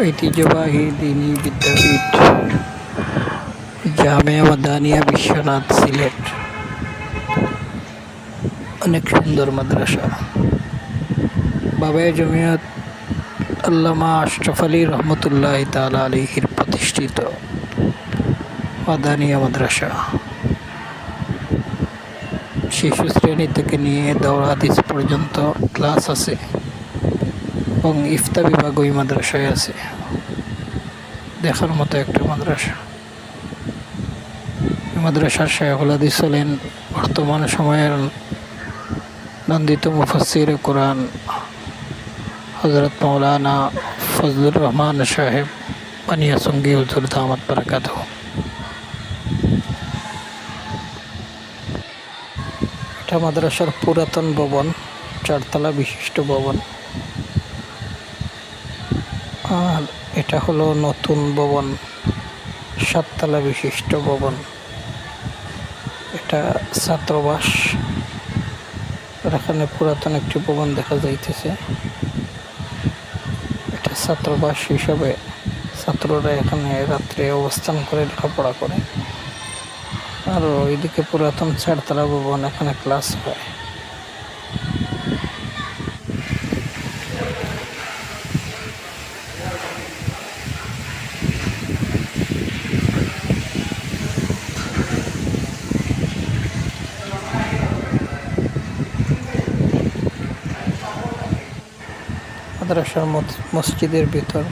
ঐতিহ্যবাহী দিনী বিদ্যাপীঠ জামিয়া মাদানিয়া বিশ্বনাথ সিলেট। অনেক সুন্দর মাদ্রাসা। বাবায় জমিয়ত আল্লামা আশরাফ আলী রহমতুল্লাহ তালা আলিহির প্রতিষ্ঠিত মাদানিয়া মাদ্রাসা। শিশু শ্রেণি থেকে নিয়ে দৌড় পর্যন্ত ক্লাস আছে। এবং ইফতা বিভাগ ওই মাদ্রাসায় আছে। দেখার মতো একটা মাদ্রাসা। মাদ্রাসার শেখুল হাদিস হলেন বর্তমান সময়ের নন্দিত মুফাসির কোরআন হজরত মৌলানা ফজলুর রহমান সাহেব বানিয়া সঙ্গী হুজুর দামাত বারাকাত এটা মাদ্রাসার পুরাতন ভবন, চারতলা বিশিষ্ট ভবন। আর এটা হলো নতুন ভবন, সাততলা বিশিষ্ট ভবন। এটা ছাত্রবাস। এখানে পুরাতন একটি ভবন দেখা যাইতেছে। এটা ছাত্রবাস হিসাবে ছাত্ররা এখানে রাত্রে অবস্থান করে, লেখাপড়া করে। আর ওইদিকে পুরাতন চারতলা ভবন, এখানে ক্লাস হয়। মাদ্রাসার মসজিদের ভিতর।